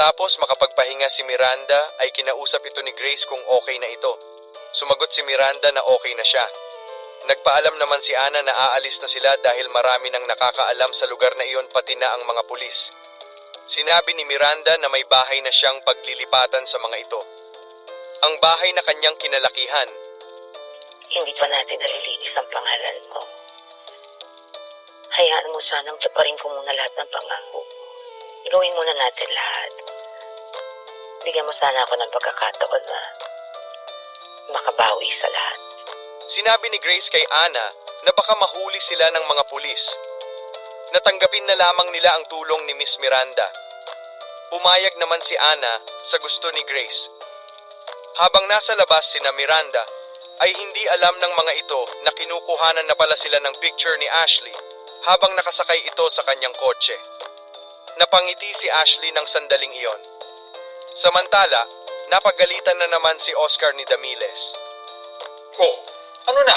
Matapos makapagpahinga si Miranda ay kinausap ito ni Grace kung okay na ito. Sumagot si Miranda na okay na siya. Nagpaalam naman si Ana na aalis na sila dahil marami nang nakakaalam sa lugar na iyon pati na ang mga pulis. Sinabi ni Miranda na may bahay na siyang paglilipatan sa mga ito. Ang bahay na kanyang kinalakihan Hindi pa natin nalilinis ang pangalan mo. Hayaan mo sanang tuparin ko muna lahat ng pangako ko. Gawin muna natin lahat. Bigyan mo sana ako ng pagkakataon na makabawi sa lahat. Sinabi ni Grace kay Ana na baka mahuli sila ng mga pulis. Natanggapin na lamang nila ang tulong ni Miss Miranda. Pumayag naman si Ana sa gusto ni Grace. Habang nasa labas sina Miranda, ay hindi alam ng mga ito na kinukuhanan na pala sila ng picture ni Ashley habang nakasakay ito sa kanyang kotse. Napangiti si Ashley ng sandaling iyon. Samantala, napagalitan na naman si Oscar ni Damiles. Oh, ano na?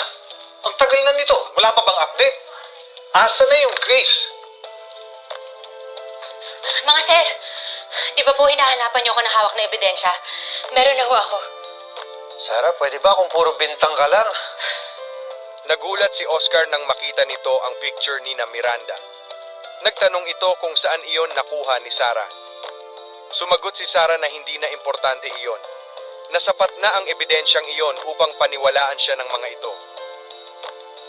Ang tagal na nito. Wala pa bang update? Asa na yung Grace? Mga sir, di ba po hinahanapan niyo ako ng hawak na ebidensya? Meron na ho ako. Sara, pwede ba kung puro bintang ka lang? Nagulat si Oscar nang makita nito ang picture ni na Miranda. Nagtanong ito kung saan iyon nakuha ni Sarah. Sumagot si Sarah na hindi na importante iyon. Nasapat na ang ebidensyang iyon upang paniwalaan siya ng mga ito.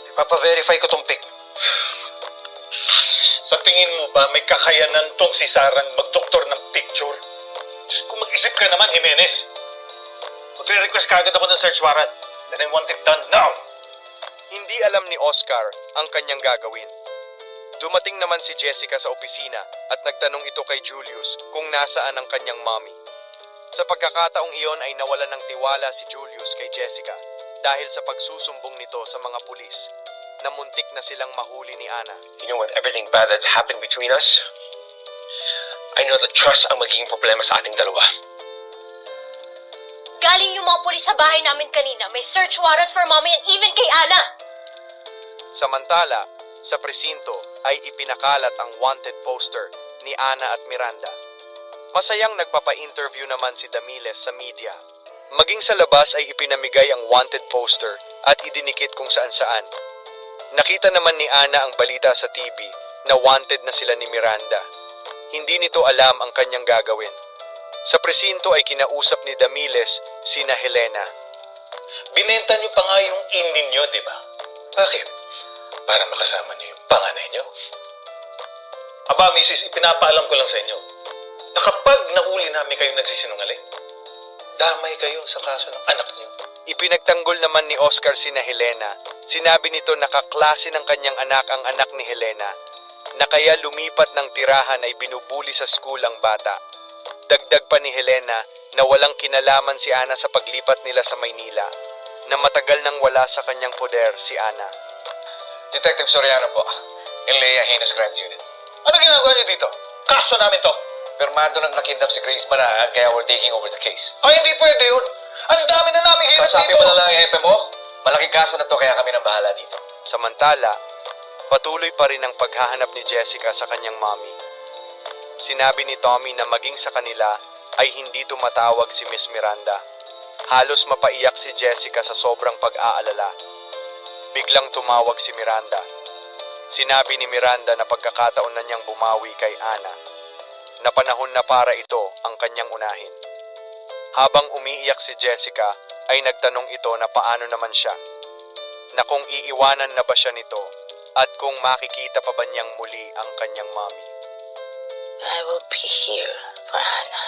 Ipapaverify ko tong pic. Sa tingin mo ba may kakayanan tong si Sarang magdoktor ng picture? Diyos ko, mag-isip ka naman, Jimenez. Magre-request ka agad ako ng search warrant. And I want it done now. Hindi alam ni Oscar ang kanyang gagawin. Dumating naman si Jessica sa opisina at nagtanong ito kay Julius kung nasaan ang kanyang mommy. Sa pagkakataong iyon ay nawalan ng tiwala si Julius kay Jessica dahil sa pagsusumbong nito sa mga pulis na muntik na silang mahuli ni Ana. You know what, everything bad that's happened between us, I know that trust ang magiging problema sa ating dalawa. Galing yung mga pulis sa bahay namin kanina. May search warrant for mommy and even kay Ana. Samantala, sa presinto ay ipinakalat ang wanted poster ni Ana at Miranda. Masayang nagpapa-interview naman si Damiles sa media. Maging sa labas ay ipinamigay ang wanted poster at idinikit kung saan-saan. Nakita naman ni Ana ang balita sa TV na wanted na sila ni Miranda. Hindi nito alam ang kanyang gagawin. Sa presinto ay kinausap ni Damiles sina Helena. Binenta niyo pa nga yung in ninyo, di ba? Bakit? Para makasama niyo yung panganay niyo. Aba, misis, ipinapaalam ko lang sa inyo na kapag nahuli namin kayo nagsisinungaling, damay kayo sa kaso ng anak niyo. Ipinagtanggol naman ni Oscar sina Helena. Sinabi nito na kaklase ng kanyang anak ang anak ni Helena na kaya lumipat ng tirahan ay binubuli sa school ang bata. Dagdag pa ni Helena na walang kinalaman si Ana sa paglipat nila sa Maynila na matagal nang wala sa kanyang poder si Ana. Detective Soriano po, in Lea Heinous Crimes Unit. Ano ginagawa niyo dito? Kaso namin to. Permado nang nakidnap si Grace Banaan kaya we're taking over the case. Ay, hindi pwede yun. Ang dami na namin hirap Kasabi dito. mo na lang ang hepe mo, malaking kaso na to kaya kami nang bahala dito. Samantala, patuloy pa rin ang paghahanap ni Jessica sa kanyang mommy. Sinabi ni Tommy na maging sa kanila ay hindi tumatawag si Miss Miranda. Halos mapaiyak si Jessica sa sobrang pag-aalala. Biglang tumawag si Miranda. Sinabi ni Miranda na pagkakataon na niyang bumawi kay Ana. Na panahon na para ito ang kanyang unahin. Habang umiiyak si Jessica, ay nagtanong ito na paano naman siya na kung iiwanan na ba siya nito at kung makikita pa ba niyang muli ang kanyang mommy. I will be here for Hana.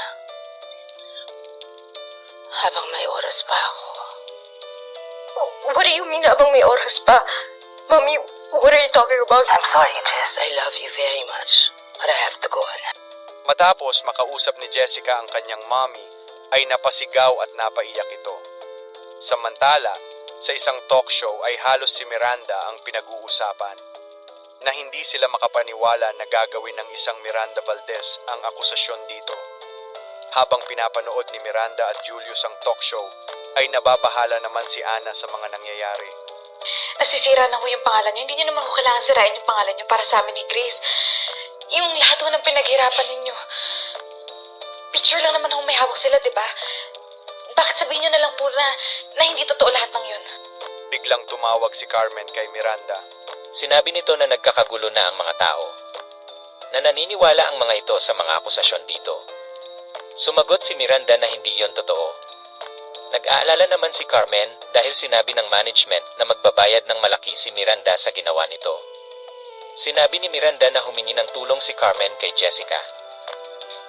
Habang may oras pa ako. What do you mean habang may oras pa? Mommy, what are you talking about? I'm sorry, Jess. I love you very much. But I have to go on. Matapos makausap ni Jessica ang kanyang mommy, ay napasigaw at napaiyak ito. Samantala, sa isang talk show ay halos si Miranda ang pinag-uusapan na hindi sila makapaniwala na gagawin ng isang Miranda Valdez ang akusasyon dito. Habang pinapanood ni Miranda at Julius ang talk show, ay nababahala naman si Ana sa mga nangyayari. Nasisira na ho yung pangalan niyo. Hindi niyo naman ho kailangan sirain yung pangalan niyo para sa amin ni Grace. Yung lahat ho ng pinaghirapan ninyo. picture lang naman kung may hawak sila, di ba? Bakit sabihin niyo na lang po na, na hindi totoo lahat ng yun? Biglang tumawag si Carmen kay Miranda. Sinabi nito na nagkakagulo na ang mga tao. Na naniniwala ang mga ito sa mga akusasyon dito. Sumagot si Miranda na hindi iyon totoo. Nag-aalala naman si Carmen dahil sinabi ng management na magbabayad ng malaki si Miranda sa ginawa nito. Sinabi ni Miranda na humingi ng tulong si Carmen kay Jessica.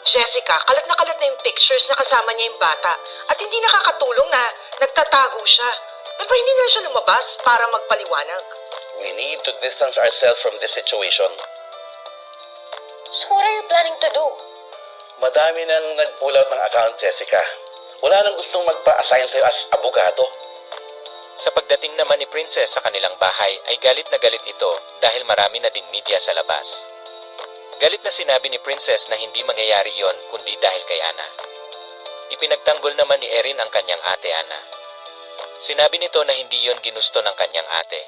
Jessica, kalat na kalat na yung pictures na kasama niya yung bata at hindi nakakatulong na nagtatago siya. Ay ba hindi na siya lumabas para magpaliwanag? We need to distance ourselves from this situation. So what are you planning to do? Madami nang nag-pull out ng account, Jessica. Wala nang gustong magpa-assign sa'yo as abogado. Sa pagdating naman ni Princess sa kanilang bahay ay galit na galit ito dahil marami na din media sa labas. Galit na sinabi ni Princess na hindi mangyayari iyon kundi dahil kay Ana. Ipinagtanggol naman ni Erin ang kanyang ate Ana. Sinabi nito na hindi iyon ginusto ng kanyang ate.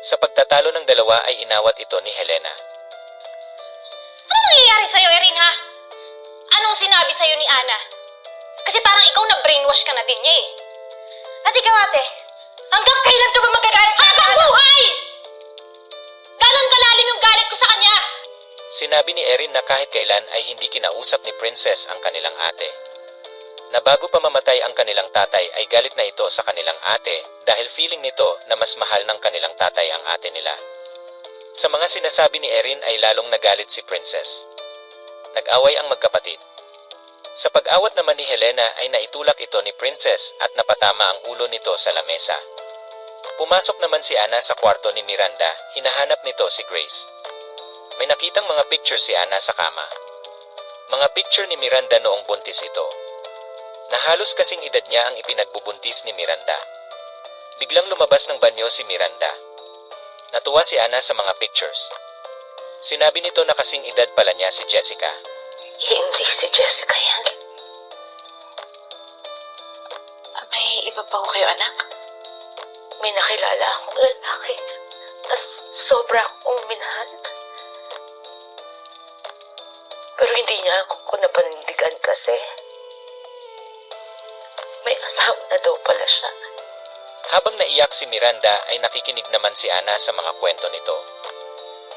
Sa pagtatalo ng dalawa ay inawat ito ni Helena. Ano nangyayari sa'yo, Erin, ha? Anong sinabi sa'yo ni Ana? Kasi parang ikaw na brainwash ka na din niya eh. At ikaw, ate, hanggang kailan ka ba magagalit Habang buhay! Ganon kalalim yung galit ko sa kanya! Sinabi ni Erin na kahit kailan ay hindi kinausap ni Princess ang kanilang ate. Na bago pa mamatay ang kanilang tatay ay galit na ito sa kanilang ate dahil feeling nito na mas mahal ng kanilang tatay ang ate nila. Sa mga sinasabi ni Erin ay lalong nagalit si Princess. Nag-away ang magkapatid. Sa pag-awat naman ni Helena ay naitulak ito ni Princess at napatama ang ulo nito sa lamesa. Pumasok naman si Ana sa kwarto ni Miranda, hinahanap nito si Grace. May nakitang mga picture si Ana sa kama. Mga picture ni Miranda noong buntis ito. Na halos kasing edad niya ang ipinagbubuntis ni Miranda. Biglang lumabas ng banyo si Miranda. Natuwa si Ana sa mga pictures. Sinabi nito na kasing edad pala niya si Jessica. Hindi si Jessica yan. May iba pa ko kayo, anak? May nakilala akong lalaki. As sobra akong minahal. Pero hindi niya ako ko napanindigan kasi. May asawa na daw pala siya. Habang naiyak si Miranda ay nakikinig naman si Ana sa mga kwento nito.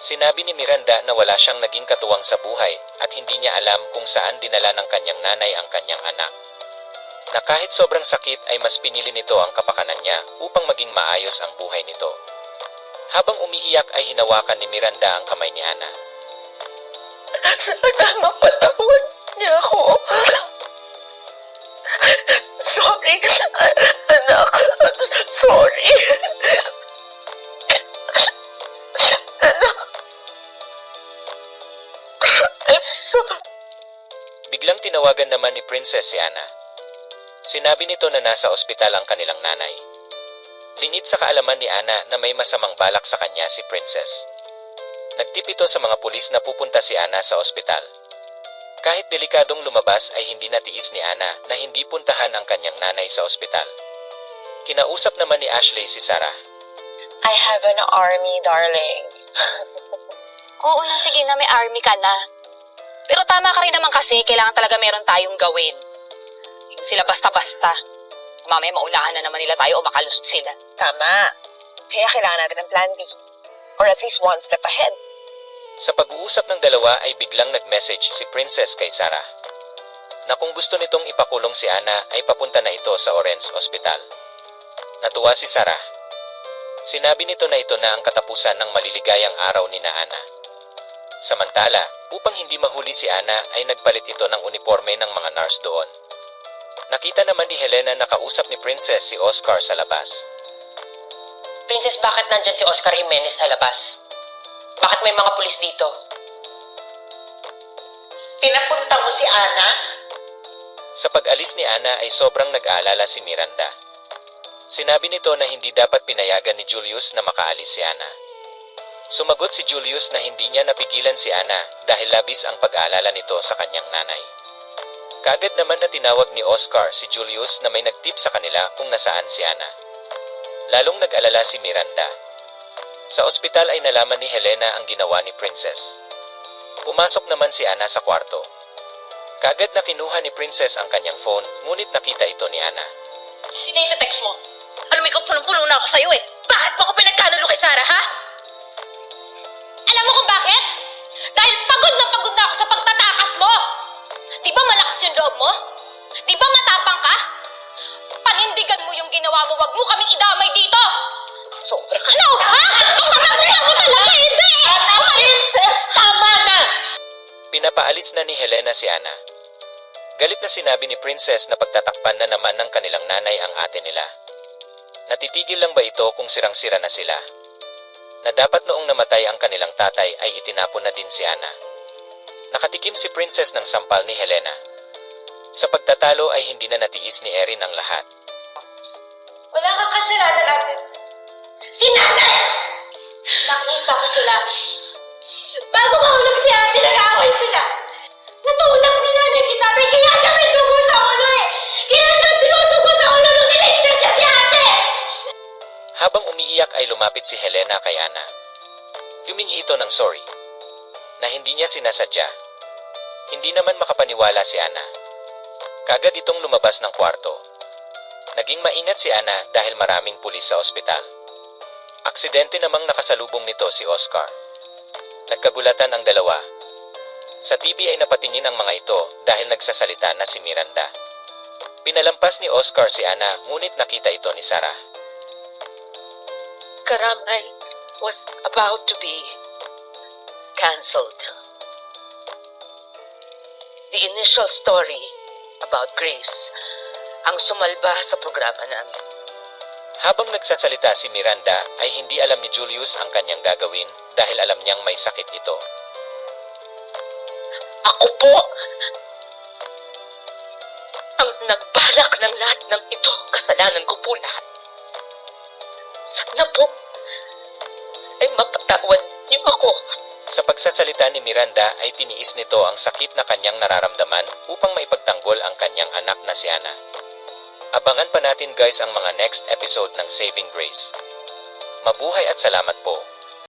Sinabi ni Miranda na wala siyang naging katuwang sa buhay at hindi niya alam kung saan dinala ng kanyang nanay ang kanyang anak. Na kahit sobrang sakit ay mas pinili nito ang kapakanan niya upang maging maayos ang buhay nito. Habang umiiyak ay hinawakan ni Miranda ang kamay ni Ana. Sana mapatawad niya ako. Sorry, anak. Sorry. Tinawagan naman ni Princess si Ana. Sinabi nito na nasa ospital ang kanilang nanay. Lingid sa kaalaman ni Ana na may masamang balak sa kanya si Princess. Nagtip ito sa mga pulis na pupunta si Ana sa ospital. Kahit delikadong lumabas ay hindi natiis ni Ana na hindi puntahan ang kanyang nanay sa ospital. Kinausap naman ni Ashley si Sarah. I have an army, darling. Oo na, sige na, may army ka na. Pero tama ka rin naman kasi, kailangan talaga meron tayong gawin. Sila basta-basta. Mamaya maulahan na naman nila tayo o makalusot sila. Tama. Kaya kailangan natin ng plan B. Or at least one step ahead. Sa pag-uusap ng dalawa ay biglang nag-message si Princess kay Sarah na kung gusto nitong ipakulong si Ana ay papunta na ito sa Orange Hospital. Natuwa si Sarah. Sinabi nito na ito na ang katapusan ng maliligayang araw ni na Ana. Samantala, upang hindi mahuli si Ana ay nagpalit ito ng uniforme ng mga nurse doon. Nakita naman ni Helena na kausap ni Princess si Oscar sa labas. Princess, bakit nandyan si Oscar Jimenez sa labas? Bakit may mga pulis dito? Pinapunta mo si Ana? Sa pag-alis ni Ana ay sobrang nag-aalala si Miranda. Sinabi nito na hindi dapat pinayagan ni Julius na makaalis si Ana. Sumagot si Julius na hindi niya napigilan si Ana dahil labis ang pag-aalala nito sa kanyang nanay. Kaagad naman na tinawag ni Oscar si Julius na may nagtip sa kanila kung nasaan si Ana. Lalong nag-alala si Miranda. Sa ospital ay nalaman ni Helena ang ginawa ni Princess. Pumasok naman si Ana sa kwarto. Kagad na kinuha ni Princess ang kanyang phone, ngunit nakita ito ni Ana. Sino yung text mo? Alam mo, ikaw punong-puno na ako sa'yo eh. Bakit mo ako pinagkanulo kay Sarah, ha? Alam mo kung bakit? Dahil pagod na pagod na ako sa pagtatakas mo! Di ba malakas yung loob mo? Di ba matapang ka? Panindigan mo yung ginawa mo, wag mo kaming idamay dito! Sobra ka. Ano? Ha? Sobrang mo talaga, hindi! Princess, tama na! Pinapaalis na ni Helena si Ana. Galit na sinabi ni Princess na pagtatakpan na naman ng kanilang nanay ang ate nila. Natitigil lang ba ito kung sirang-sira na sila? Na dapat noong namatay ang kanilang tatay ay itinapon na din si Ana. Nakatikim si Princess ng sampal ni Helena. Sa pagtatalo ay hindi na natiis ni Erin ang lahat. Wala kang kasalanan natin. Si nanay! Nakita ko sila. Bago mahulog si ate, nag-aaway sila. Natulak ni nanay si tatay, kaya siya may dugo Habang umiiyak ay lumapit si Helena kay Ana. Humingi ito ng sorry. Na hindi niya sinasadya. Hindi naman makapaniwala si Ana. Kagad itong lumabas ng kwarto. Naging maingat si Ana dahil maraming pulis sa ospital. Aksidente namang nakasalubong nito si Oscar. Nagkagulatan ang dalawa. Sa TV ay napatingin ang mga ito dahil nagsasalita na si Miranda. Pinalampas ni Oscar si Ana ngunit nakita ito ni Sarah. Karamay was about to be cancelled. The initial story about Grace ang sumalba sa programa namin. Habang nagsasalita si Miranda ay hindi alam ni Julius ang kanyang gagawin dahil alam niyang may sakit ito. Ako po ang nagbalak ng lahat ng ito. Kasalanan ko po lahat. Sana po mapatawad niyo ako. Sa pagsasalita ni Miranda ay tiniis nito ang sakit na kanyang nararamdaman upang maipagtanggol ang kanyang anak na si Ana. Abangan pa natin guys ang mga next episode ng Saving Grace. Mabuhay at salamat po.